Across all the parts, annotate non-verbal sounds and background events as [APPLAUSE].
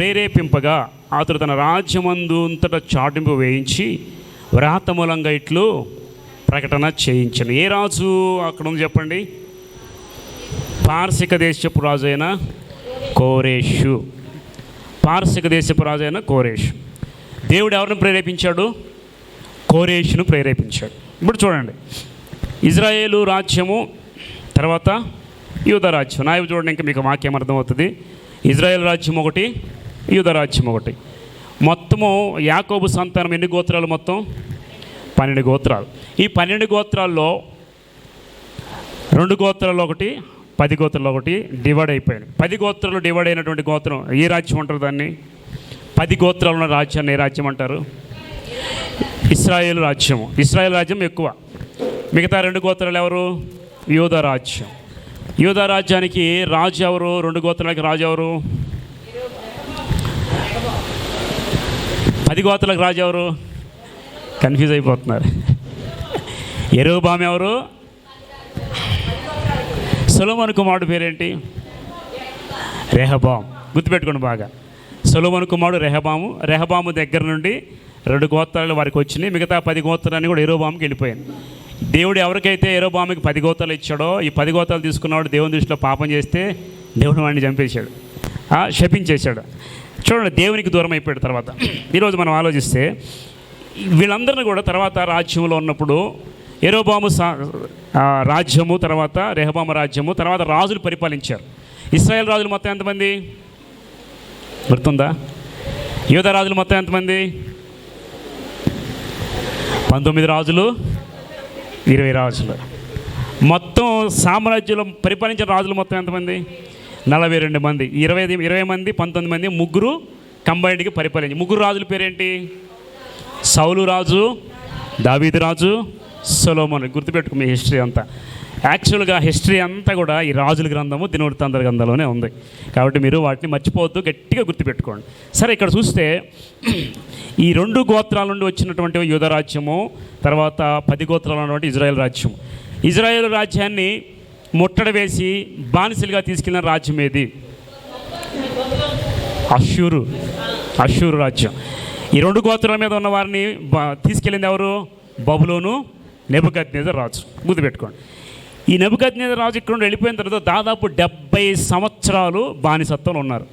ప్రేరేపింపగా అతడు తన రాజ్యమందు అంతటా చాటింపు వేయించి వ్రాత మూలంగా ఇట్లు ప్రకటన చేయించను. ఏ రాజు అక్కడ ఉంది చెప్పండి? పార్శిక దేశపు రాజు అయిన కోరేషు. పార్శిక దేశపు రాజు అయిన కోరేషు. దేవుడు ఎవరిని ప్రేరేపించాడు? కోరేషును ప్రేరేపించాడు. ఇప్పుడు చూడండి. ఇజ్రాయేలు రాజ్యము తర్వాత యూద రాజ్యం. నాయకు చూడండి ఇంకా మీకు వాక్యం అర్థమవుతుంది. ఇజ్రాయేల్ రాజ్యం ఒకటి యూద రాజ్యం ఒకటి. మొత్తము యాకోబు సంతానం ఎన్ని గోత్రాలు మొత్తం? పన్నెండు గోత్రాలు. ఈ పన్నెండు గోత్రాల్లో రెండు గోత్రాల్లో ఒకటి పది గోత్రాలు ఒకటి డివైడ్ అయిపోయాయి పది గోత్రాలు డివైడ్ అయినటువంటి గోత్రం ఏ రాజ్యం అంటారు దాన్ని? పది గోత్రాలు ఉన్న రాజ్యాన్ని ఏ రాజ్యం అంటారు? ఇస్రాయేల్ రాజ్యము. ఇస్రాయేల్ రాజ్యం ఎక్కువ. మిగతా రెండు గోత్రాలు ఎవరు? యూద రాజ్యం. యూద రాజ్యానికి రాజు ఎవరు? రెండు గోత్రాలకి రాజు ఎవరు? పది గోతులకు రాజు ఎవరు? కన్ఫ్యూజ్ అయిపోతున్నారు. ఎరువుబామ్ ఎవరు? సొలమన్ కుమారుడు పేరేంటి? రెహబాం. గుర్తుపెట్టుకోండి బాగా. సొలమన్ కుమారుడు రెహబాము. రెహబాము దగ్గర నుండి రెండు గోత్రాలు వారికి వచ్చినాయి. మిగతా పది గోత్రాన్ని కూడా ఎరోబాముకి వెళ్ళిపోయాను దేవుడు ఎవరికైతే ఎరోబాముకి పది గోత్రాలు ఇచ్చాడో ఈ పది గోత్రాలు తీసుకున్నవాడు దేవుని దృష్టిలో పాపం చేస్తే దేవుడు వాడిని చంపేశాడు. శపించేశాడు. చూడండి దేవునికి దూరం అయిపోయిన తర్వాత. ఈరోజు మనం ఆలోచిస్తే వీళ్ళందరినీ కూడా తర్వాత రాజ్యంలో ఉన్నప్పుడు ఎరోబాము సా- రాజ్యము తర్వాత రెహబాము రాజ్యము తర్వాత రాజులు పరిపాలించారు. ఇస్రాయేల్ రాజులు మొత్తం ఎంతమంది? గుర్తుందా? యువత రాజులు మొత్తం ఎంతమంది? పంతొమ్మిది రాజులు ఇరవై రాజులు. మొత్తం సామ్రాజ్యంలో పరిపాలించిన రాజులు మొత్తం ఎంతమంది? నలభై రెండు మంది ఇరవై ఇరవై మంది పంతొమ్మిది మంది ముగ్గురు కంబైన్డ్కి పరిపాలించి ముగ్గురు రాజుల పేరేంటి? సౌలు రాజు దావీదు రాజు సొలోమన్. గుర్తుపెట్టుకు మీ హిస్టరీ అంతా. యాక్చువల్గా హిస్టరీ అంతా కూడా ఈ రాజుల గ్రంథము దినవృత్తాంతర గ్రంథంలోనే ఉంది. కాబట్టి మీరు వాటిని మర్చిపోవద్దు గట్టిగా గుర్తుపెట్టుకోండి. సరే ఇక్కడ చూస్తే ఈ రెండు గోత్రాల నుండి వచ్చినటువంటి యుధరాజ్యము తర్వాత పది గోత్రాలు ఉన్నటువంటి ఇజ్రాయెల్ రాజ్యం ఇజ్రాయెల్ రాజ్యాన్ని ముట్టడి వేసి బానిసలుగా తీసుకెళ్ళిన రాజ్యం ఏది? అషూరు అషూరు రాజ్యం. ఈ రెండు గోత్రాల మీద ఉన్న వారిని తీసుకెళ్ళింది ఎవరు? బబులోను నెబుకద్నేజర్ రాజు. గుర్తుపెట్టుకోండి ఈ నెబుకద్నేజర్ రాజు ఇక్కడ నుండి వెళ్ళిపోయిన తర్వాత దాదాపు డెబ్బై సంవత్సరాలు బానిసత్వంలో ఉన్నారు.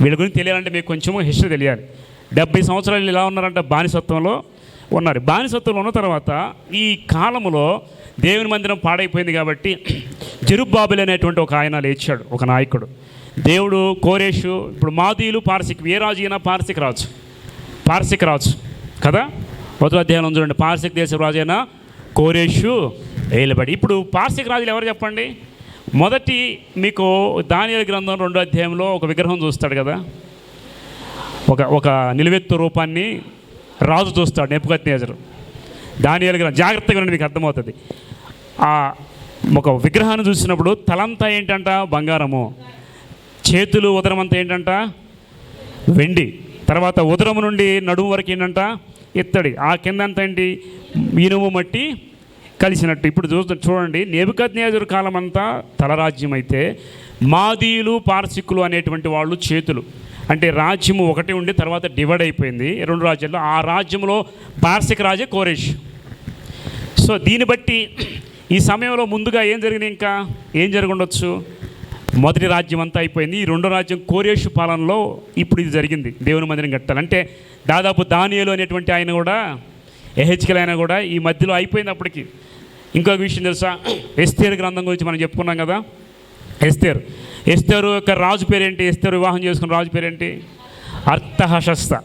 వీళ్ళ గురించి తెలియాలంటే మీకు కొంచెం హిస్టరీ తెలియాలి. డెబ్బై సంవత్సరాలు ఇలా ఉన్నారంటే బానిసత్వంలో ఉన్నారు. బానిసత్వంలో ఉన్న తర్వాత ఈ కాలంలో దేవుని మందిరం పాడైపోయింది కాబట్టి జరుబ్బాబులు అనేటువంటి ఒక ఆయన లేచాడు ఒక నాయకుడు. దేవుడు కోరేషు ఇప్పుడు మాదీయులు పార్సిక్ ఏ రాజు అయినా పార్సిక్ రాజు పార్సిక్ రాజు కదా? మొదటి అధ్యాయంలో చూడండి పార్సిక్ దేశ రాజు అయినా కోరేషు ఏలబడి. ఇప్పుడు పార్సిక్ రాజులు ఎవరు చెప్పండి? మొదటి మీకు దానియల గ్రంథం రెండో అధ్యాయంలో ఒక విగ్రహం చూస్తాడు కదా? ఒక ఒక నిలువెత్తు రూపాన్ని రాజు చూస్తాడు నెప్పుకత్నేజరు. దానియాల గ్రంథం జాగ్రత్తగా ఉండండి మీకు అర్థమవుతుంది. ఆ ఒక విగ్రహాన్ని చూసినప్పుడు తలంతా ఏంటంట? బంగారము. చేతులు ఉదరం అంతా ఏంటంట? వెండి. తర్వాత ఉదరం నుండి నడుము వరకు ఏంటంట? ఇత్తడి. ఆ కింద అంత ఏంటి? ఇనుము మట్టి కలిసినట్టు. ఇప్పుడు చూస్తూ చూడండి నేబుకద్నేజరు కాలం అంతా తలరాజ్యం అయితే మాదీయులు పార్సికులు అనేటువంటి వాళ్ళు చేతులు. అంటే రాజ్యము ఒకటి ఉండి తర్వాత డివైడ్ అయిపోయింది రెండు రాజ్యాల్లో. ఆ రాజ్యంలో పార్సిక రాజే కోరేష్. సో దీన్ని బట్టి ఈ సమయంలో ముందుగా ఏం జరిగింది ఇంకా? ఏం జరగండొచ్చు మొదటి రాజ్యం అంతా అయిపోయింది. ఈ రెండో రాజ్యం కోరేషు పాలనలో ఇప్పుడు ఇది జరిగింది. దేవుని మందిరం కట్టాలి. అంటే దాదాపు దానియలు అనేటువంటి ఆయన కూడా ఎహెచ్కల్ అయినా కూడా ఈ మధ్యలో అయిపోయింది అప్పటికి. ఇంకొక విషయం తెలుసా? ఎస్తేర్ గ్రంథం గురించి మనం చెప్పుకున్నాం కదా? ఎస్తేర్. ఎస్తేరు యొక్క రాజు పేరేంటి? ఇస్తారు వివాహం చేసుకున్న రాజు పేరేంటి? అర్థహశస్త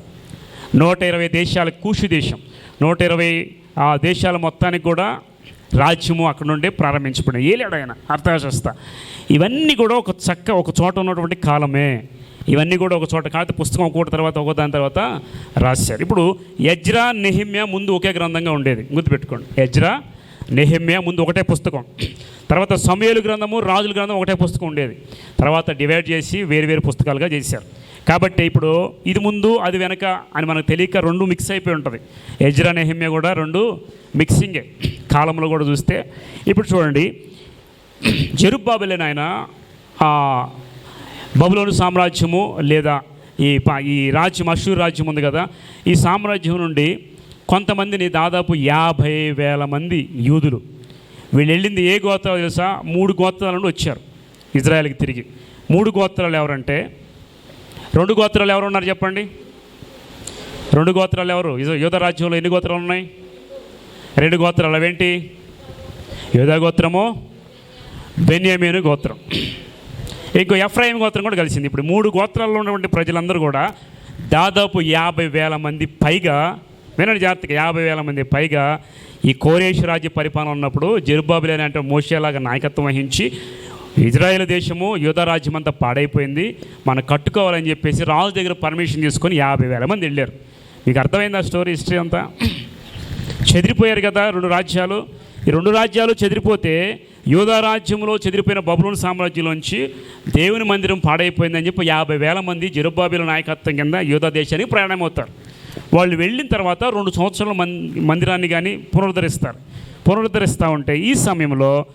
నూట ఇరవై దేశాల కూషు దేశం. నూట ఇరవై ఆ దేశాల మొత్తానికి కూడా రాజ్యము అక్కడ నుండి ప్రారంభించబడింది ఏలేడు ఆయన? అర్థహశస్త ఇవన్నీ కూడా ఒక చక్క ఒక చోట ఉన్నటువంటి కాలమే. ఇవన్నీ కూడా ఒక చోట కాదు పుస్తకం ఒకటి తర్వాత ఒక దాని తర్వాత రాశారు. ఇప్పుడు యజ్రా నెహిమ్యా ముందు ఒకే గ్రంథంగా ఉండేది. గుర్తుపెట్టుకోండి. యజ్రా నెహిమ్యా ముందు ఒకటే పుస్తకం. తర్వాత సమయలు గ్రంథము రాజుల గ్రంథం ఒకటే పుస్తకం ఉండేది. తర్వాత డివైడ్ చేసి వేరువేరు పుస్తకాలుగా చేశారు. కాబట్టి ఇప్పుడు ఇది ముందు అది వెనక అని మనకు తెలియక రెండు మిక్స్ అయిపోయి ఉంటుంది. ఎజ్రా నెహిమ్య కూడా రెండు మిక్సింగే కాలంలో కూడా చూస్తే ఇప్పుడు చూడండి. జరుబ్బాబులేని ఆయన బబులోని సామ్రాజ్యము లేదా ఈ ఈ రాజ్యం అశ్వర్ రాజ్యం ఉంది కదా. ఈ సామ్రాజ్యం నుండి కొంతమందిని దాదాపు యాభై వేల మంది యూదులు. వీళ్ళు వెళ్ళింది ఏ గోత్రాలు తెలుసా? మూడు గోత్రాల నుండి వచ్చారు ఇజ్రాయెల్కి తిరిగి. మూడు గోత్రాలు ఎవరంటే? రెండు గోత్రాలు ఎవరు ఉన్నారు చెప్పండి? రెండు గోత్రాలు ఎవరు? ఇజ- రాజ్యంలో ఎన్ని గోత్రాలు ఉన్నాయి? రెండు గోత్రాలు అవేంటి? యూదా గోత్రము బెన్యామీను గోత్రం. ఇంకో ఎఫ్రాయిం గోత్రం కూడా కలిసింది. ఇప్పుడు మూడు గోత్రాల్లో ఉన్నటువంటి ప్రజలందరూ కూడా దాదాపు యాభై వేల మంది పైగా వినండి జాగ్రత్తగా యాభై వేల మంది. పైగా ఈ కోరేష్ రాజ్య పరిపాలన ఉన్నప్పుడు జెరుబాబులే అంటే మోషేలాగా నాయకత్వం వహించి ఇజ్రాయెల్ దేశము యూధరాజ్యం అంతా పాడైపోయింది. మనం కట్టుకోవాలని చెప్పేసి రాజు దగ్గర పర్మిషన్ తీసుకొని యాభై వేల మంది వెళ్ళారు. మీకు అర్థమైందా స్టోరీ హిస్టరీ అంతా? చెదిరిపోయారు కదా రెండు రాజ్యాలు. ఈ రెండు రాజ్యాలు చెదిరిపోతే యోధా రాజ్యంలో చెదిరిపోయిన బబులోని సామ్రాజ్యంలోంచి దేవుని మందిరం పాడైపోయిందని చెప్పి యాభై వేల మంది జెరుబాబిల నాయకత్వం కింద యోధా దేశానికి ప్రయాణమవుతారు. వాళ్ళు వెళ్ళిన తర్వాత రెండు సంవత్సరాల మం మందిరాన్ని కానీ పునరుద్ధరిస్తారు. పునరుద్ధరిస్తూ ఉంటే ఈ సమయంలో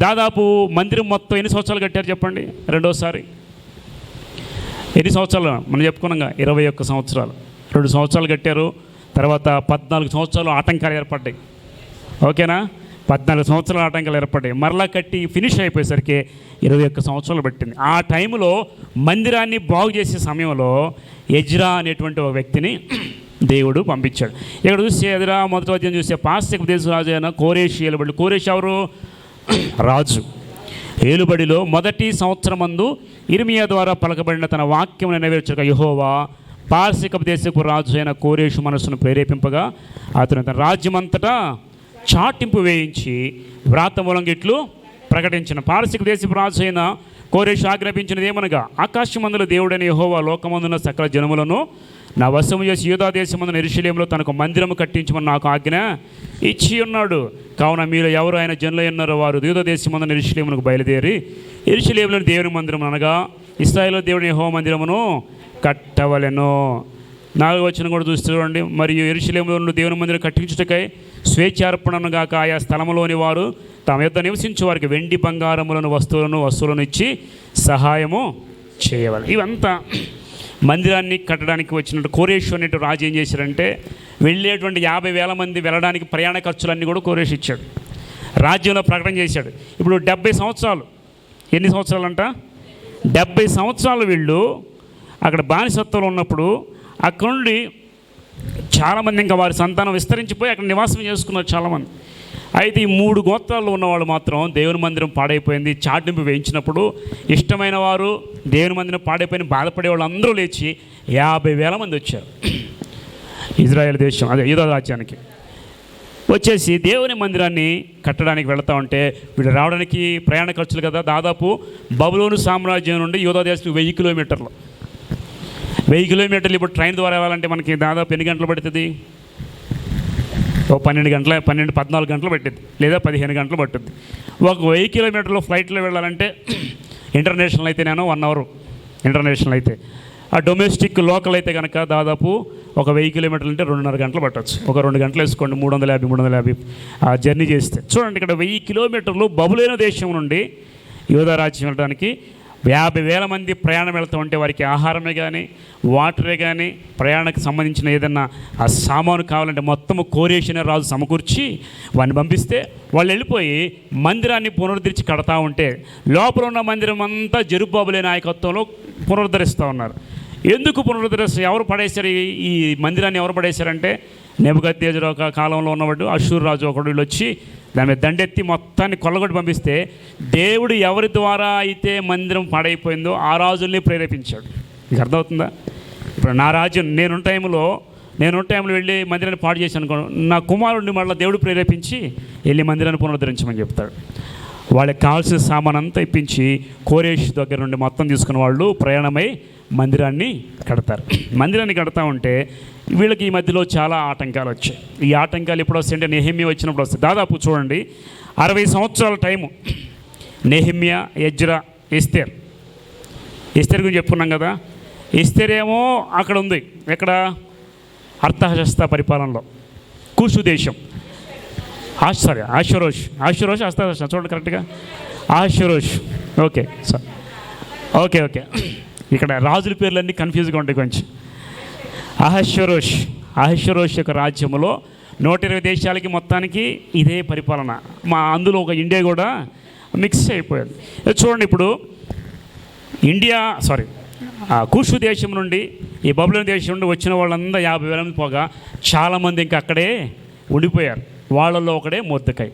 దాదాపు మందిరం మొత్తం ఎన్ని సంవత్సరాలు కట్టారు చెప్పండి? రెండోసారి. ఎన్ని సంవత్సరాలు? మనం చెప్పుకున్నాగా ఇరవై ఒక్క సంవత్సరాలు. రెండు సంవత్సరాలు కట్టారు. తర్వాత పద్నాలుగు సంవత్సరాలు ఆటంకాలు ఏర్పడ్డాయి. ఓకేనా? పద్నాలుగు సంవత్సరాల ఆటంకాలు ఏర్పడ్డాయి. మరలా కట్టి ఫినిష్ అయిపోయేసరికి ఇరవై ఒక్క సంవత్సరాలు పట్టింది. ఆ టైంలో మందిరాన్ని బాగు చేసే సమయంలో ఎజ్రా అనేటువంటి ఒక వ్యక్తిని దేవుడు పంపించాడు. ఇక్కడ చూస్తే ఎదురా మొదటి అధ్యాయం చూస్తే పాశ్చిక దేశ రాజు అయిన కోరేష్ ఏలుబడి. కోరేష్ ఎవరు? రాజు. ఏలుబడిలో మొదటి సంవత్సరమందు ఇర్మియా ద్వారా పలకబడిన తన వాక్యం నెరవేర్చక యహోవా పార్శిక దేశపు రాజు అయిన కోరేషు మనస్సును ప్రేరేపింపగా అతను తన రాజ్యమంతటా చాటింపు వేయించి వ్రాత మూలంగిట్లు ప్రకటించిన. పార్శిక దేశపు రాజు అయిన కోరేషు ఆజ్ఞాపించినది ఏమనగా ఆకాశమందుల దేవుడైన యహోవా లోకమందున సకల జనములను నా వశము చేసి యూదా దేశమందున ఎరుశలేంలో తనకు మందిరము కట్టించమని నాకు ఆజ్ఞ ఇచ్చి ఉన్నాడు. కావున మీరు ఎవరు ఆయన జనులై ఉన్నారో వారు యూదా దేశమందున ఎరుశలేమునకు బయలుదేరి ఎరుశలేములోని దేవుని మందిరం అనగా ఇస్రాయేల్లో దేవుని యెహోవా మందిరమును కట్టవలెను. నాలుగు వచ్చిన కూడా చూస్తే చూడండి. మరియు ఎరుశలేములో దేవుని మందిరం కట్టించుటకై స్వేచ్ఛార్పణను గాక ఆయా స్థలంలోని వారు తమ యొద్ద నివసించే వారికి వెండి బంగారములను వస్తువులను వస్తువులను ఇచ్చి సహాయము చేయవాలి ఇవంతా మందిరాన్ని కట్టడానికి వచ్చినట్టు కోరేషు అనేటు రాజు ఏం చేశారంటే వెళ్ళేటువంటి యాభై వేల మంది వెళ్ళడానికి ప్రయాణ ఖర్చులన్నీ కూడా కోరేష్ ఇచ్చాడు. రాజ్యంలో ప్రకటన చేశాడు. ఇప్పుడు డెబ్బై సంవత్సరాలు. ఎన్ని సంవత్సరాలు అంట డెబ్బై సంవత్సరాలు వీళ్ళు అక్కడ బానిసత్వంలో ఉన్నప్పుడు అక్కడ నుండి చాలామంది ఇంకా వారి సంతానం విస్తరించిపోయి అక్కడ నివాసం చేసుకున్నారు చాలామంది. అయితే ఈ మూడు గోత్రాల్లో ఉన్నవాళ్ళు మాత్రం దేవుని మందిరం పాడైపోయింది. చాటింపు వేయించినప్పుడు ఇష్టమైన వారు దేవుని మందిరం పాడైపోయిన బాధపడే వాళ్ళు అందరూ లేచి యాభై వేల మంది వచ్చారు. ఇజ్రాయెల్ దేశం అదే యూదో రాజ్యానికి. వచ్చేసి దేవుని మందిరాన్ని కట్టడానికి వెళతా ఉంటే వీళ్ళు రావడానికి ప్రయాణ ఖర్చులు కదా. దాదాపు బబులోను సామ్రాజ్యం నుండి యూదో దేశం వెయ్యి కిలోమీటర్లు. వెయ్యి కిలోమీటర్లు ఇప్పుడు ట్రైన్ ద్వారా వెళ్ళాలంటే మనకి దాదాపు ఎన్ని గంటలు పడుతుంది? ఓ పన్నెండు గంటల పన్నెండు పద్నాలుగు గంటలు పట్టింది లేదా పదిహేను గంటలు పట్టుద్ది. ఒక వెయ్యి కిలోమీటర్లు ఫ్లైట్లో వెళ్ళాలంటే ఇంటర్నేషనల్ అయితే నేను వన్ అవర్. ఇంటర్నేషనల్ అయితే. ఆ డొమెస్టిక్ లోకల్ అయితే కనుక దాదాపు ఒక వెయ్యి కిలోమీటర్లు అంటే రెండున్నర గంటలు పట్టవచ్చు ఒక రెండు గంటలు వేసుకోండి మూడు వందల యాభై మూడు వందల యాభై. ఆ జర్నీ చేస్తే. చూడండి ఇక్కడ వెయ్యి కిలోమీటర్లు బబులైన దేశం నుండి యోధ రాజ్యం వెళ్ళడానికి యాభై వేల మంది ప్రయాణం వెళ్తూ ఉంటే వారికి ఆహారమే కానీ వాటరే కానీ ప్రయాణానికి సంబంధించిన ఏదన్నా ఆ సామాను కావాలంటే మొత్తము కోరేసిన రాజు సమకూర్చి వాడిని పంపిస్తే వాళ్ళు వెళ్ళిపోయి మందిరాన్ని పునరుద్ధరించి కడతా ఉంటే లోపల ఉన్న మందిరం అంతా జరుబాబులే నాయకత్వంలో పునరుద్ధరిస్తూ ఉన్నారు. ఎందుకు పునరుద్ధరిస్తారు ఎవరు పడేశారు ఈ- మందిరాన్ని ఎవరు పడేశారంటే? నెబుగద్దేజరు ఒక కాలంలో ఉన్నవాడు అశూర్ రాజు ఒకడు వీళ్ళు వచ్చి దాని మీద దండెత్తి మొత్తాన్ని కొల్లగొట్టి పంపిస్తే దేవుడు ఎవరి ద్వారా అయితే మందిరం పాడైపోయిందో ఆ రాజుల్ని ప్రేరేపించాడు. మీకు అర్థమవుతుందా? ఇప్పుడు నా రాజ్యం నేను టైంలో నేను టైంలో వెళ్ళి మందిరాన్ని పాడు చేశాను అనుకో నా కుమారుడిని మళ్ళీ దేవుడు ప్రేరేపించి వెళ్ళి మందిరాన్ని పునరుద్ధరించమని చెప్తాడు. వాళ్ళకి కావాల్సిన సామాన్ అంతా ఇప్పించి కోరేష్ దగ్గర నుండి మొత్తం తీసుకున్న వాళ్ళు ప్రయాణమై మందిరాన్ని కడతారు. మందిరాన్ని కడతా ఉంటే వీళ్ళకి ఈ మధ్యలో చాలా ఆటంకాలు వచ్చాయి. ఈ ఆటంకాలు ఎప్పుడు వస్తాయంటే నెహిమ్య వచ్చినప్పుడు వస్తాయి. దాదాపు చూడండి అరవై సంవత్సరాల time Nehemiah Ezra Esther Esther గురించి చెప్పుకున్నాం కదా. ఇస్తేర్ ఏమో అక్కడ ఉంది. ఎక్కడ? అర్థహస్త పరిపాలనలో. కూసు దేశం. సారీ ఆశురోష్ ఆశురోష్ అస్తాదర్శన చూడండి కరెక్ట్గా ఆశురోష్ ఓకే సార్. Okay okay. ఇక్కడ రాజుల పేర్లన్నీ కన్ఫ్యూజ్గా ఉంటాయి కొంచెం. అహశ్వరోష్ అహశ్వరోష్ యొక్క రాజ్యములో నూట ఇరవై దేశాలకి మొత్తానికి ఇదే పరిపాలన. మా అందులో ఒక ఇండియా కూడా మిక్స్ అయిపోయింది. చూడండి ఇప్పుడు ఇండియా సారీ ఆ కూషు దేశం నుండి ఈ బబులోని దేశం నుండి వచ్చిన వాళ్ళందరూ యాభై వేల మంది పోగా. చాలామంది ఇంకా అక్కడే ఉండిపోయారు. వాళ్ళల్లో ఒకడే మొద్దకాయ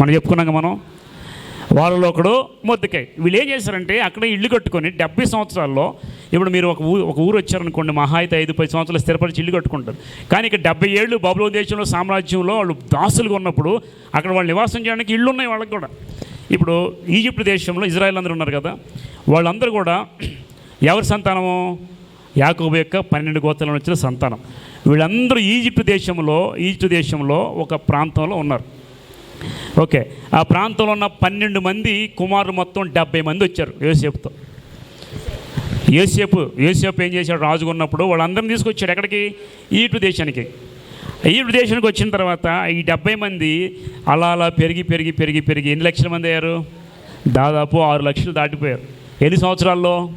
మనం చెప్పుకున్నాక మనం? వాళ్ళలో ఒకడు మొద్దకాయ వీళ్ళు ఏం చేశారంటే అక్కడ ఇల్లు కట్టుకొని డెబ్బై సంవత్సరాల్లో ఇప్పుడు మీరు ఒక ఊరు ఒక ఊరు వచ్చారనుకోండి మహా అయితే ఐదు పది సంవత్సరాలు స్థిరపరిచి ఇల్లు కట్టుకుంటారు. కానీ ఇక్కడ డెబ్బై ఏళ్ళు బబులో దేశంలో సామ్రాజ్యంలో వాళ్ళు దాసులుగా ఉన్నప్పుడు అక్కడ వాళ్ళు నివాసం చేయడానికి ఇళ్ళు ఉన్నాయి వాళ్ళకి కూడా. ఇప్పుడు ఈజిప్ట్ దేశంలో ఇజ్రాయెల్ అందరూ ఉన్నారు కదా వాళ్ళందరూ కూడా [CLEARS THROAT] ఎవరి సంతానము? యాకోబు యొక్క పన్నెండు గోత్రాల వచ్చిన సంతానం. వీళ్ళందరూ ఈజిప్ట్ దేశంలో ఈజిప్ట్ దేశంలో ఒక ప్రాంతంలో ఉన్నారు. ఓకే. ఆ ప్రాంతంలో ఉన్న పన్నెండు మంది కుమారులు మొత్తం డెబ్బై మంది వచ్చారు యోసేపుతో. యోసేపు యోసేపు ఏం చేశాడు? రాజుగా ఉన్నప్పుడు వాళ్ళందరిని తీసుకొచ్చాడు ఎక్కడికి? ఈటు దేశానికి. ఈటు దేశానికి వచ్చిన తర్వాత ఈ డెబ్బై మంది అలా అలా పెరిగి పెరిగి పెరిగి పెరిగి ఎన్ని లక్షల మంది అయ్యారు? దాదాపు ఆరు లక్షలు దాటిపోయారు. ఎన్ని సంవత్సరాల్లో?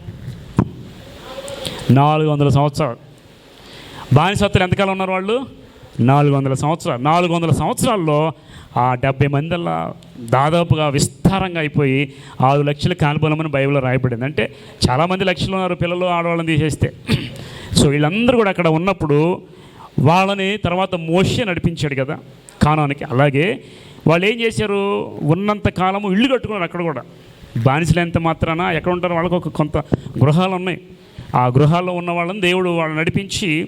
నాలుగు వందల సంవత్సరాలు. బానిసత్తులు ఎంతకాలం ఉన్నారు వాళ్ళు? నాలుగు వందల సంవత్సరాలు నాలుగు వందల సంవత్సరాల్లో ఆ డెబ్బై మందిలా దాదాపుగా విస్తారంగా అయిపోయి ఆరు లక్షలు కానిపోలమని బైబిల్లో రాయబడింది. అంటే చాలామంది లక్షలు ఉన్నారు పిల్లలు ఆడవాళ్ళని తీసేస్తే. [CLEARS THROAT] సో వీళ్ళందరూ కూడా అక్కడ ఉన్నప్పుడు వాళ్ళని తర్వాత మోషే నడిపించాడు కదా కానానికి. అలాగే వాళ్ళు ఏం చేశారు? ఉన్నంత కాలము ఇల్లు కట్టుకున్నారు అక్కడ కూడా. బానిసలు ఎంత మాత్రాన? ఎక్కడ ఉంటారో? వాళ్ళకు ఒక కొంత గృహాలు ఉన్నాయి. ఆ గృహాల్లో ఉన్న వాళ్ళని దేవుడు వాళ్ళని నడిపించి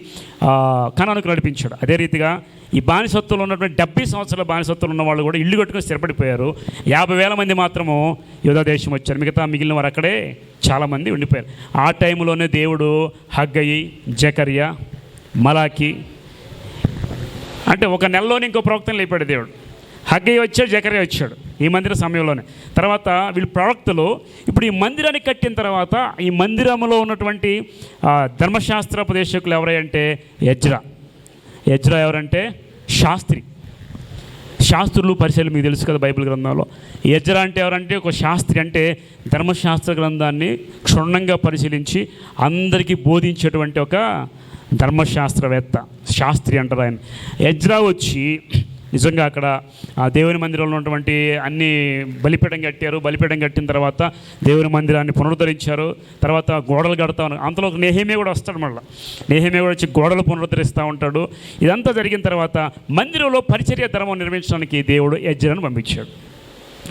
కణానికి నడిపించాడు. అదే రీతిగా ఈ బానిసత్తులు ఉన్నటువంటి డెబ్బై సంవత్సరాల బానిసత్తులు ఉన్న వాళ్ళు కూడా ఇల్లు కట్టుకొని స్థిరపడిపోయారు. యాభై వేల మంది మాత్రము యోధా దేశం వచ్చారు. మిగతా మిగిలిన వారు అక్కడే చాలామంది ఉండిపోయారు. ఆ టైంలోనే దేవుడు హగ్గయి జకరియా మలాకి అంటే ఒక నెలలోనే ఇంకో ప్రవక్తను లేపాడు దేవుడు. హగ్గయ్య వచ్చాడు జకరే వచ్చాడు. ఈ మందిర సమయంలోనే. తర్వాత వీళ్ళు ప్రవక్తలు ఇప్పుడు ఈ మందిరాన్ని కట్టిన తర్వాత ఈ మందిరంలో ఉన్నటువంటి ధర్మశాస్త్ర ఉపదేశకులు ఎవరంటే యజ్రా. యజ్రా ఎవరంటే శాస్త్రి. శాస్త్రులు పరిశీలన మీకు తెలుసు కదా బైబిల్ గ్రంథంలో. యజ్రా అంటే ఎవరంటే ఒక శాస్త్రి అంటే ధర్మశాస్త్ర గ్రంథాన్ని క్షుణ్ణంగా పరిశీలించి అందరికీ బోధించేటువంటి ఒక ధర్మశాస్త్రవేత్త శాస్త్రి అంటారు ఆయన. యజ్రా వచ్చి నిజంగా అక్కడ ఆ దేవుని మందిరంలో ఉన్నటువంటి అన్ని బలిపీఠం కట్టారు. బలిపీఠం కట్టిన తర్వాత దేవుని మందిరాన్ని పునరుద్ధరించారు. తర్వాత గోడలు కడతా ఉన్నారు. అంతలో ఒక నేహేమే కూడా వస్తాడు మళ్ళీ. నేహేమే కూడా వచ్చి గోడలు పునరుద్ధరిస్తూ ఉంటాడు. ఇదంతా జరిగిన తర్వాత మందిరంలో పరిచర్య ధర్మం నిర్మించడానికి దేవుడు యజ్రాను పంపించాడు.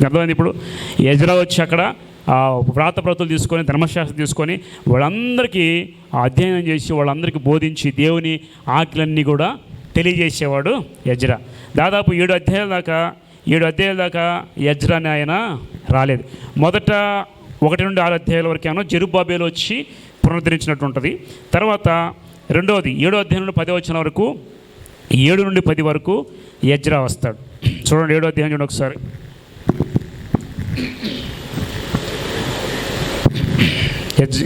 అర్థమైంది ఇప్పుడు? యజ్రా వచ్చి అక్కడ వ్రాత వ్రాతప్రతులు తీసుకొని ధర్మశాస్త్రం తీసుకొని వాళ్ళందరికీ అధ్యయనం చేసి వాళ్ళందరికీ బోధించి దేవుని ఆకలన్నీ కూడా తెలియజేసేవాడు యజ్రా. దాదాపు ఏడు అధ్యాయాల దాకా ఏడు అధ్యాయాల దాకా యజ్రా అని ఆయన రాలేదు. మొదట ఒకటి నుండి ఆరు అధ్యాయాల వరకేమో జరుబాబేలు వచ్చి పునరుద్ధరించినట్టు ఉంటుంది తర్వాత రెండవది ఏడో అధ్యాయం నుండి పది వచ్చిన వరకు ఏడు నుండి పది వరకు యజ్రా వస్తాడు. చూడండి ఏడో అధ్యాయం చూడండి ఒకసారి.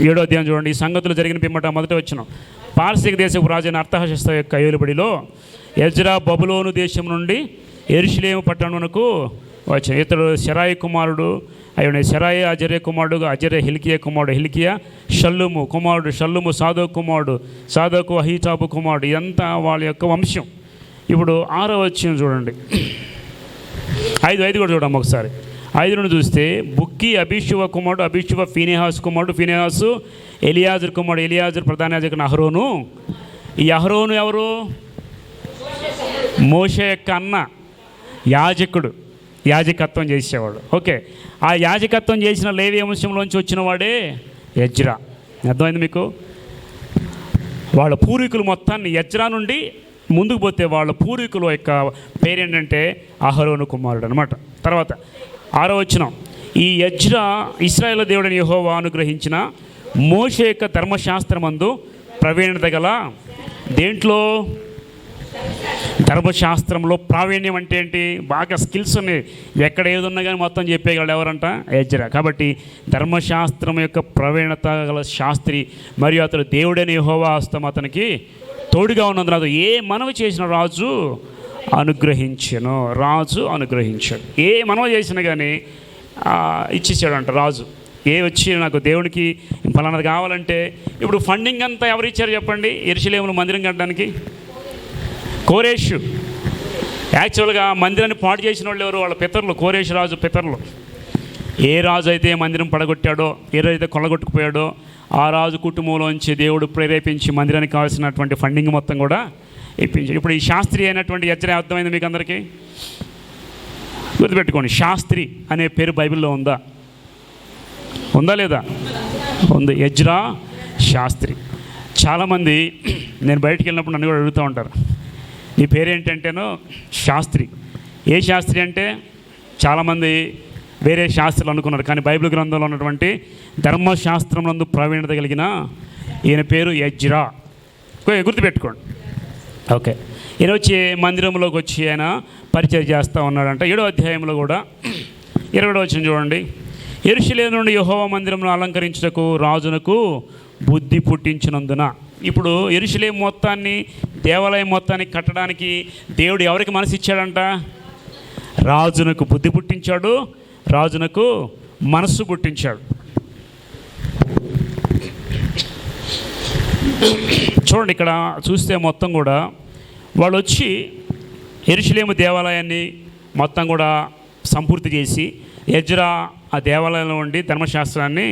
ఏడో అధ్యాయం చూడండి. ఈ సంగతులు జరిగిన పిమ్మట మొదట వచ్చిన పారసిక దేశపు రాజైన అర్థహశస్త యొక్క ఏలుబడిలో ఎజ్రా బబులోను దేశం నుండి ఎరుషులేము పట్టణమునకు వచ్చిన ఇతడు శరాయి కుమారుడు ఆయన శరాయి అజరే కుమారుడు అజరే హిల్కియా కుమారుడు హిల్కియా షల్లుము కుమారుడు షల్లుము సాధో కుమారుడు సాధోకు అహీచాబు కుమారుడు ఇదంతా వాళ్ళ యొక్క వంశం. ఇప్పుడు ఆరో వచ్చిన చూడండి. ఐదు ఐదు కూడా చూడమ్మ ఒకసారి. ఐదును చూస్తే బుక్కి అభిషువ కుమారుడు అభిషువ ఫీనేహాస్ కుమారుడు ఫీనేహాసు ఎలియాజర్ కుమారుడు ఎలియాజర్ ప్రధాన యాజకుడు అహరోను. ఈ అహరోను ఎవరు? మోషే యొక్క అన్న యాజకుడు యాజకత్వం చేసేవాడు. ఓకే ఆ యాజకత్వం చేసిన లేవి వంశంలోంచి వచ్చిన వాడే యజ్రా. అర్థమైంది మీకు? వాళ్ళ పూర్వీకులు మొత్తాన్ని యజ్రా నుండి ముందుకు పోతే వాళ్ళ పూర్వీకుల యొక్క పేరేంటంటే అహరోను కుమారుడు అనమాట తర్వాత ఆరో వచ్చిన ఈ యజ్ర ఇస్రాయేల్ దేవుడిని యహోవా అనుగ్రహించిన మోషే యొక్క ధర్మశాస్త్రమందు ప్రవీణత గల దేంట్లో? ధర్మశాస్త్రంలో ప్రావీణ్యం అంటే ఏంటి? బాగా స్కిల్స్ ఉన్నాయి. ఎక్కడ ఏది ఉన్నా కానీ మొత్తం చెప్పేయగలడు ఎవరంట? యజ్ర కాబట్టి ధర్మశాస్త్రం యొక్క ప్రవీణత గల శాస్త్రి మరియు అతడు దేవుడైన యహోవా హస్తం అతనికి తోడుగా ఉన్నందున అతడు ఏ మనవి చేసిన రాజు అనుగ్రహించను. రాజు అనుగ్రహించాడు. ఏ మనవి చేసినా కానీ ఇచ్చేసాడంట రాజు. ఏ వచ్చి నాకు దేవునికి ఫలానది కావాలంటే ఇప్పుడు ఫండింగ్ అంతా ఎవరు ఇచ్చారు చెప్పండి? ఎరుసలేములు మందిరం కట్టడానికి? కోరేషు. యాక్చువల్గా మందిరాన్ని పాడు చేసిన వాళ్ళు ఎవరు? వాళ్ళ పితరులు కోరేషు రాజు పితరులు. ఏ రాజు అయితే మందిరం పడగొట్టాడో ఏ రాజు అయితే కొల్లగొట్టుకుపోయాడో ఆ రాజు కుటుంబంలోంచి దేవుడు ప్రేరేపించి మందిరానికి కావాల్సినటువంటి ఫండింగ్ మొత్తం కూడా ఇప్పించాడు ఇప్పుడు ఈ శాస్త్రి అయినటువంటి యజ్ఞ అర్థమైంది మీకు అందరికీ గుర్తుపెట్టుకోండి శాస్త్రి అనే పేరు బైబిల్లో ఉందా? ఉందా లేదా? ఉంది. యజ్రా శాస్త్రి. చాలామంది నేను బయటికి వెళ్ళినప్పుడు నన్ను కూడా అడుగుతూ ఉంటారు నీ పేరేంటంటేను శాస్త్రి. ఏ శాస్త్రి అంటే? చాలామంది వేరే శాస్త్రాలు అనుకున్నారు కానీ బైబిల్ గ్రంథంలో ఉన్నటువంటి ధర్మశాస్త్రమునందు ప్రవీణత కలిగిన ఈయన పేరు యజ్రా. గుర్తుపెట్టుకోండి. ఓకే. ఈయన వచ్చి మందిరంలోకి వచ్చి ఆయన పరిచయం చేస్తూ ఉన్నాడంట. ఏడో అధ్యాయంలో కూడా ఇరవై వచ్చిన చూడండి. ఎరుషులే నుండి యహోవ మందిరంను అలంకరించుటకు రాజునకు బుద్ధి పుట్టించినందున. ఇప్పుడు ఎరుషులేం మొత్తాన్ని దేవాలయం మొత్తాన్ని కట్టడానికి దేవుడు ఎవరికి మనసు ఇచ్చాడంట? రాజునకు బుద్ధి పుట్టించాడు రాజునకు మనస్సు పుట్టించాడు. చూడండి ఇక్కడ చూస్తే మొత్తం కూడా వాళ్ళు వచ్చి ఎరుషులేము దేవాలయాన్ని మొత్తం కూడా సంపూర్తి చేసి ఎజ్రా ఆ దేవాలయంలో ఉండి ధర్మశాస్త్రాన్ని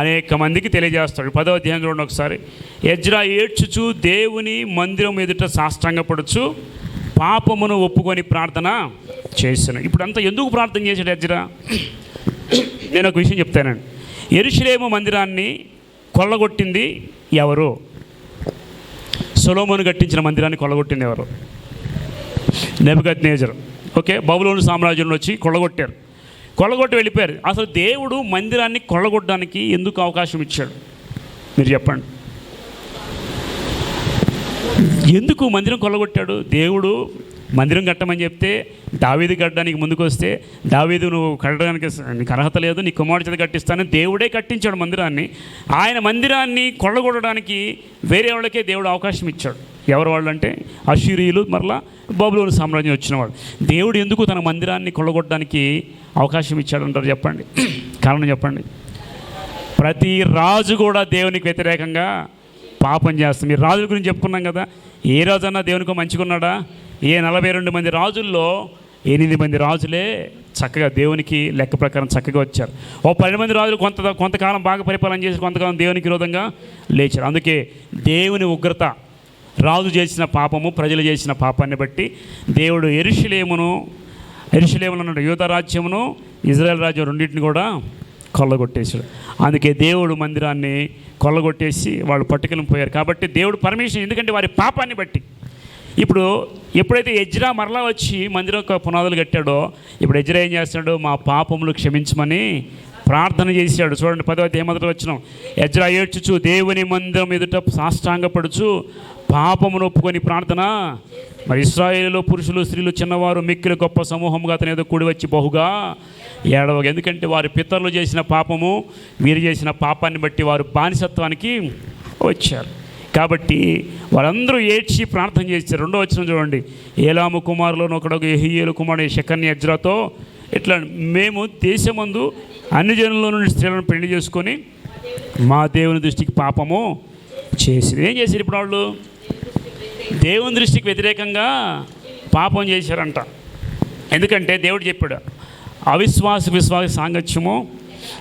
అనేక మందికి తెలియజేస్తాడు. పదవ అధ్యాయం చూడండి ఒకసారి. ఎజ్రా ఏడ్చుచు దేవుని మందిరం ఎదుట సాష్టాంగపడుచు పాపమును ఒప్పుకొని ప్రార్థన చేశాను. ఇప్పుడు అంతా ఎందుకు ప్రార్థన చేశాడు ఎజ్రా? నేను ఒక విషయం చెప్తానండి. ఎరుషులేము మందిరాన్ని కొల్లగొట్టింది ఎవరు? సొలోమోను కట్టించిన మందిరాన్ని కొల్లగొట్టినవారు ఎవరు నెబద్ నేజర్ ఓకే? బబులోని సామ్రాజ్యంలో వచ్చి కొల్లగొట్టారు. కొల్లగొట్టి వెళ్ళిపోయారు. అసలు దేవుడు మందిరాన్ని కొల్లగొట్టడానికి ఎందుకు అవకాశం ఇచ్చాడు? మీరు చెప్పండి. ఎందుకు మందిరం కొల్లగొట్టాడు? దేవుడు మందిరం కట్టమని చెప్తే దావీదు కట్టడానికి ముందుకు వస్తే దావీదు నువ్వు కట్టడానికి నీకు అర్హత లేదు నీ కుమారుడి చేత కట్టిస్తానని దేవుడే కట్టించాడు మందిరాన్ని. ఆయన మందిరాన్ని కొల్లగొట్టడానికి వేరే వాళ్ళకే దేవుడు అవకాశం ఇచ్చాడు. ఎవరు వాళ్ళు అంటే అషీరియులు మరలా బబులోని సామ్రాజ్యం వచ్చినవాడు. దేవుడు ఎందుకు తన మందిరాన్ని కొల్లగొట్టడానికి అవకాశం ఇచ్చాడంటారు చెప్పండి. [CLEARS THROAT] కారణం చెప్పండి. ప్రతి రాజు కూడా దేవునికి వ్యతిరేకంగా పాపం చేస్తుంది. మీరు రాజుల గురించి చెప్పుకున్నాం కదా ఏ రాజన్నా దేవునికి మంచిగున్నాడా? ఏ నలభై రెండు మంది రాజుల్లో ఎనిమిది మంది రాజులే చక్కగా దేవునికి లెక్క ప్రకారం చక్కగా వచ్చారు. ఓ పన్నెండు మంది రాజులు కొంత కొంతకాలం బాగా పరిపాలన చేసి కొంతకాలం దేవునికి విరోధంగా లేచారు. అందుకే దేవుని ఉగ్రత రాజు చేసిన పాపము ప్రజలు చేసిన పాపాన్ని బట్టి దేవుడు ఎరుషులేమును ఎరుషులేములో ఉన్న యూత రాజ్యమును ఇజ్రాయెల్ రాజ్యం రెండింటిని కూడా కొల్లగొట్టేశాడు. అందుకే దేవుడు మందిరాన్ని కొల్లగొట్టేసి వాళ్ళు పట్టుకెళ్ళిపోయారు. కాబట్టి దేవుడు పర్మిషన్ ఎందుకంటే వారి పాపాన్ని బట్టి ఇప్పుడు ఎప్పుడైతే ఎజ్రా మరలా వచ్చి మందిరం యొక్క పునాదులు కట్టాడో ఇప్పుడు ఎజ్రా ఏం చేస్తున్నాడు? మా పాపములు క్షమించమని ప్రార్థన చేశాడు. చూడండి పదవ మొదటి వచ్చిన ఎజ్రా ఏడ్చుచు దేవుని మందిరం ఎదుట సాష్టాంగపడుచు పాపమును ఒప్పుకొని ప్రార్థన. మరి ఇస్రాయేలులో పురుషులు స్త్రీలు చిన్నవారు మిక్కిలి గొప్ప సమూహంగా అతని ఏదో కూడి వచ్చి బహుగా ఏడవ ఎందుకంటే వారి పితరులు చేసిన పాపము వీరు చేసిన పాపాన్ని బట్టి వారు బానిసత్వానికి వచ్చారు. కాబట్టి వాళ్ళందరూ ఏడ్చి ప్రార్థన చేశారు రెండో వచ్చిన చూడండి. ఏలాము కుమారులను ఒకడొక ఎహియేలు కుమారుడు శకన్య అజ్రాతో ఇట్లా మేము దేశమందు అన్ని జనుల నుండి స్త్రీలను పెళ్ళి చేసుకొని మా దేవుని దృష్టికి పాపము చేసింది ఏం చేశారు ఇప్పుడు వాళ్ళు? దేవుని దృష్టికి వ్యతిరేకంగా పాపం చేశారంట. ఎందుకంటే దేవుడు చెప్పాడు అవిశ్వాస విశ్వాస సాంగత్యము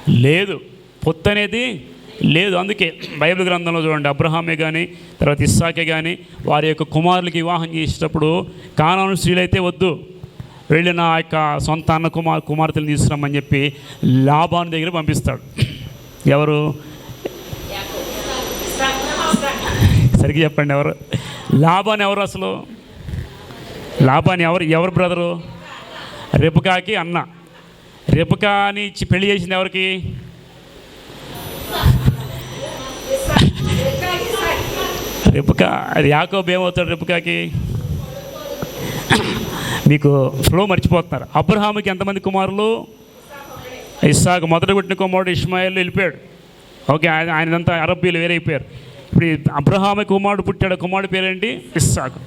లేదు. పొత్తు అనేది లేదు అందుకే బైబిల్ గ్రంథంలో చూడండి అబ్రహామే కానీ తర్వాత ఇస్సాకే కానీ వారి యొక్క కుమారులకి వివాహం చేసేటప్పుడు కానాను స్త్రీలైతే వద్దు. వెళ్ళి నా యొక్క సొంత అన్న కుమార్ కుమార్తెలు తీసుకురమ్మని చెప్పి లాభాన్ని దగ్గర పంపిస్తాడు. ఎవరు? సరిగ్గా చెప్పండి ఎవరు? లాభాన్ని ఎవరు అసలు? లాభాన్ని ఎవరు ఎవరు బ్రదరు? రెపకాకి అన్న. రెపకాని ఇచ్చి పెళ్ళి చేసింది ఎవరికి? రెపక అది యాకోబ్ ఏమవుతాడు రెపకాకి? మీకు ఫ్లో మర్చిపోతున్నారు. అబ్రహాముకి ఎంతమంది కుమారులు? ఇస్సాకు మొదట పుట్టిన కుమారుడు ఇస్మాయిల్ వెళ్ళిపోయాడు. ఓకే ఆయన ఆయనంతా అరబ్బీలు వేరైపోయారు. ఇప్పుడు ఈ అబ్రహాము కుమారుడు పుట్టాడు కుమారుడు పేరేంటి? ఇస్సాకు.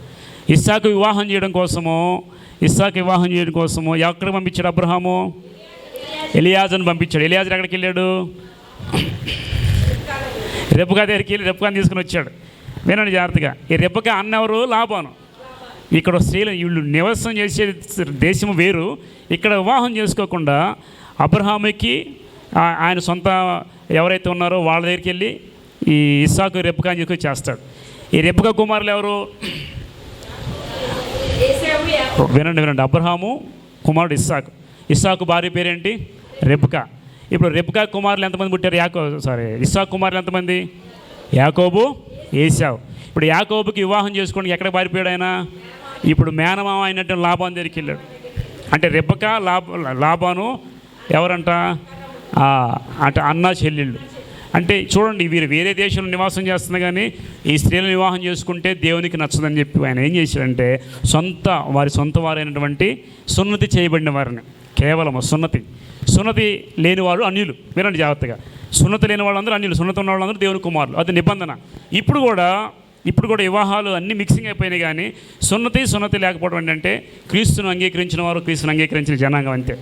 ఇస్సాకు వివాహం చేయడం కోసము ఇస్సాకు వివాహం చేయడం కోసము ఎక్కడ పంపించాడు అబ్రహాము? ఎలియాజన్ పంపించాడు. ఎలియాజన్ ఎక్కడికి వెళ్ళాడు? రెబ్బకా దగ్గరికి వెళ్ళి రెబ్బకాని తీసుకుని వచ్చాడు. వినండి జాగ్రత్తగా. ఈ రెబ్బకా అన్న ఎవరు? లాభాను. ఇక్కడ స్త్రీలు వీళ్ళు నివాసం చేసే దేశం వేరు. ఇక్కడ వివాహం చేసుకోకుండా అబ్రహాముకి ఆయన సొంత ఎవరైతే ఉన్నారో వాళ్ళ దగ్గరికి వెళ్ళి ఈ ఇస్సాకు రెప్పక అని చెప్పి చేస్తాడు. ఈ రెప్పక కుమారులు ఎవరు? వినండి వినండి. అబ్రహాము కుమారుడు ఇస్సాకు. ఇస్సాకు భార్య పేరేంటి? రెబ్కా ఇప్పుడు రెబ్కా కుమారులు ఎంతమంది పుట్టారు? యాకో సారీ ఇస్సాకు కుమారులు ఎంతమంది? యాకోబు ఏసావు ఇప్పుడు యాకోబుకి వివాహం చేసుకోండి ఎక్కడ పారిపోయాడు ఆయన? ఇప్పుడు మేనమామ అయినట్టు లాభాన్ దగ్గరికి వెళ్ళాడు. అంటే రెబ్బక లాభ లాభాను ఎవరంట? అంటే అన్న చెల్లెళ్ళు. అంటే చూడండి వీరు వేరే దేశంలో నివాసం చేస్తున్నా కానీ ఈ స్త్రీలను వివాహం చేసుకుంటే దేవునికి నచ్చదని చెప్పి ఆయన ఏం చేశాడంటే సొంత వారి సొంత వారైనటువంటి సున్నతి చేయబడిన వారిని. కేవలం సున్నతి. సున్నతి లేనివారు అన్యులు. మీరండి జాగ్రత్తగా. సున్నతి లేని వాళ్ళందరూ అన్యులు. సున్నతి ఉన్న వాళ్ళందరూ దేవుని కుమారులు. అది నిబంధన. ఇప్పుడు కూడా ఇప్పుడు కూడా వివాహాలు అన్నీ మిక్సింగ్ అయిపోయినాయి కానీ సున్నతి సున్నతి లేకపోవడం ఏంటంటే క్రీస్తును అంగీకరించిన వారు క్రీస్తును అంగీకరించిన జనాంగం అంతే.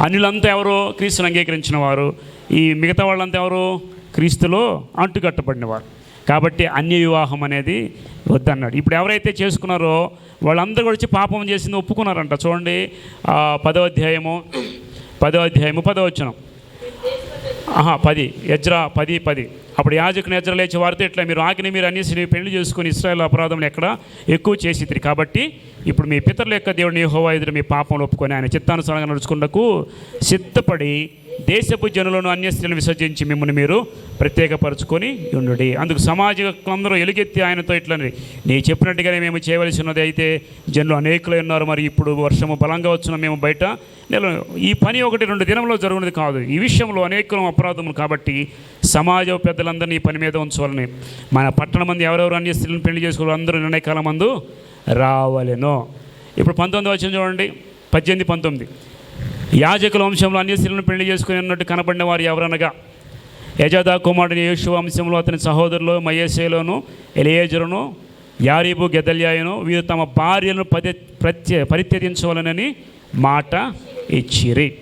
అన్యులంతా ఎవరో? క్రీస్తును అంగీకరించిన వారు ఈ మిగతా వాళ్ళంతా ఎవరు? క్రీస్తులో అంటుకట్టబడిన వారు కాబట్టి అన్య వివాహం అనేది వద్దన్నాడు. ఇప్పుడు ఎవరైతే చేసుకున్నారో వాళ్ళందరూ కూడా వచ్చి పాపం చేసింది ఒప్పుకున్నారంట. చూడండి పదో అధ్యాయము పదో అధ్యాయము పదో వచ్చనం ఆహా పది యజ్రా పది పది. అప్పుడు యాజకుని యజ్ర లేచి వారితో ఇట్లా మీరు ఆకిని మీరు అన్యసిని పెళ్ళి చేసుకుని ఇస్రాయల్ అపరాధం ఎక్కడ? ఎక్కువ చేసి కాబట్టి ఇప్పుడు మీ పితరుల యొక్క దేవుడిని హోవా ఎదురు మీ పాపంలో ఒప్పుకొని ఆయన చిత్తానుసారంగా నడుచుకుండకు సిద్ధపడి దేశపు జనులను అన్యస్త్రీలను విసర్జించి మిమ్మల్ని మీరు ప్రత్యేకపరచుకొని ఉండుడి. అందుకు సమాజంలో ఎలుగెత్తి ఆయనతో ఇట్లని నీ చెప్పినట్టుగానే మేము చేయవలసినది అయితే జనులు అనేకులై ఉన్నారు మరి ఇప్పుడు వర్షము బలంగా వచ్చిన మేము బయట నెల ఈ పని ఒకటి రెండు దినంలో జరుగునది కాదు. ఈ విషయంలో అనేకులం అపరాధములు కాబట్టి సమాజ పెద్దలందరినీ ఈ పని మీద ఉంచాలని మన పట్టణ మంది ఎవరెవరు అన్య పెళ్ళి చేసుకోవాలి అందరూ నిర్ణయకాలం మందు రావలెను. ఇప్పుడు పంతొమ్మిది వచ్చిన చూడండి. పద్దెనిమిది పంతొమ్మిది. యాజకుల వంశంలో అన్ని స్త్రీలను పెళ్ళి చేసుకుని ఉన్నట్టు కనబడిన వారు ఎవరనగా? యజాదా కుమారుని యేషు వంశంలో అతని సహోదరులు మయేసేలోను ఎలియేజరును యారీబు గెదల్యాయను వీరు తమ భార్యలను పది ప్రత్య పరిత్యజించవలనని మాట ఇచ్చిరి.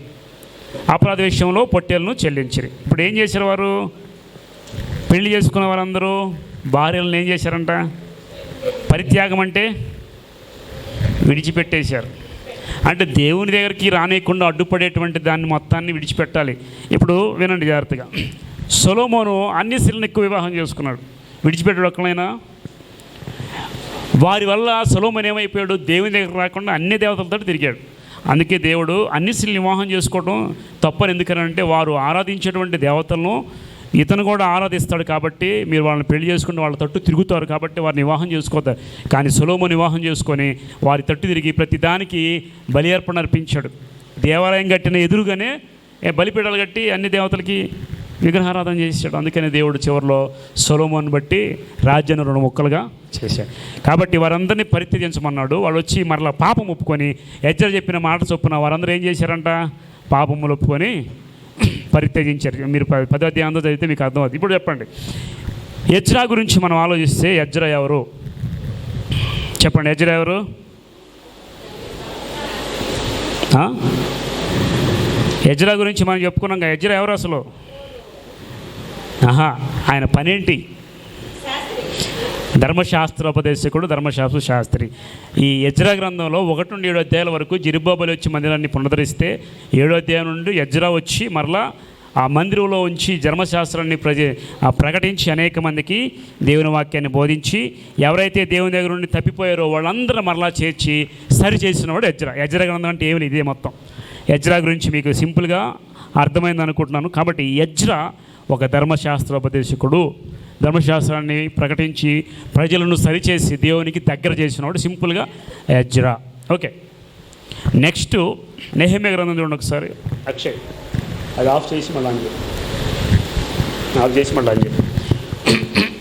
అపరాధ విషయంలో పొట్టేలను చెల్లించిరి. ఇప్పుడు ఏం చేశారు వారు? పెళ్ళి చేసుకున్న వారందరూ భార్యలను ఏం చేశారంట? పరిత్యాగం అంటే విడిచిపెట్టేశారు. అంటే దేవుని దగ్గరికి రానియకుండా అడ్డుపడేటువంటి దాన్ని మొత్తాన్ని విడిచిపెట్టాలి. ఇప్పుడు వినండి జాగ్రత్తగా. సొలోమోను అన్ని స్త్రీలను ఎక్కువ వివాహం చేసుకున్నాడు. విడిచిపెట్టాడు ఒక్కలైనా వారి వల్ల సొలోమోన్ ఏమైపోయాడు? దేవుని దగ్గర రాకుండా అన్ని దేవతలతో తిరిగాడు. అందుకే దేవుడు అన్ని స్త్రీలు వివాహం చేసుకోవడం తప్పని ఎందుకనంటే వారు ఆరాధించేటువంటి దేవతలను ఇతను కూడా ఆరాధిస్తాడు కాబట్టి మీరు వాళ్ళని పెళ్ళి చేసుకుని వాళ్ళ తట్టు తిరుగుతారు కాబట్టి వారిని వివాహం చేసుకోతారు. కానీ సులోమోని వివాహం చేసుకొని వారి తట్టు తిరిగి ప్రతి దానికి బలి అర్పణ అర్పించాడు. దేవాలయం కట్టిన ఎదురుగానే బలిపీడలు బలిపీఠాలు కట్టి అన్ని దేవతలకి విగ్రహారాధన చేశాడు. అందుకని దేవుడు చివరిలో సొలోమోన్ బట్టి రాజ్యాన్ని రెండు ముక్కలుగా చేశాడు. కాబట్టి వారందరినీ పరిత్యజించమన్నాడు. వాళ్ళు వచ్చి మరలా పాపం ఒప్పుకొని హెచ్చర చెప్పిన మాట చొప్పున వారందరూ ఏం చేశారంట? పాపములు ఒప్పుకొని పరిత్యజించారు. మీరు ప- పదో అధ్యాయంలో చదివితే మీకు అర్థమవుతుంది. ఇప్పుడు చెప్పండి. యజ్రా గురించి మనం ఆలోచిస్తే యజ్రా ఎవరు? చెప్పండి యజ్రా ఎవరు? యజ్రా గురించి మనం చెప్పుకున్నాం కదా, యజ్రా ఎవరు అసలు? ఆహా ఆయన పనేంటి? ధర్మశాస్త్రోపదేశకుడు ధర్మశాస్త్ర శాస్త్రి. ఈ యజ్రా గ్రంథంలో ఒకటి నుండి ఏడు అధ్యాయాల వరకు జిరిబాబులు వచ్చి మందిరాన్ని పునరుద్ధరిస్తే ఏడో అధ్యాయం నుండి యజ్రా వచ్చి మరలా ఆ మందిరంలో ఉంచి ధర్మశాస్త్రాన్ని ప్రజ ప్రకటించి అనేక మందికి దేవుని వాక్యాన్ని బోధించి ఎవరైతే దేవుని దగ్గర నుండి తప్పిపోయారో వాళ్ళందరూ మరలా చేర్చి సరి చేసినవాడు యజ్రా. యజ్రా గ్రంథం అంటే ఏమి ఇదే మొత్తం. యజ్రా గురించి మీకు సింపుల్గా అర్థమైంది అనుకుంటున్నాను కాబట్టి యజ్రా ఒక ధర్మశాస్త్రోపదేశకుడు ధర్మశాస్త్రాన్ని ప్రకటించి ప్రజలను సరిచేసి దేవునికి దగ్గర చేసినవాడు సింపుల్గా యజ్రా. ఓకే. నెక్స్ట్ నెహమ్య గ్రంథం చూడండి ఒకసారి. అక్షయ్. అది ఆఫ్ చేసి మళ్ళీ ఆఫ్ చేసి మళ్ళీ అని చెప్పు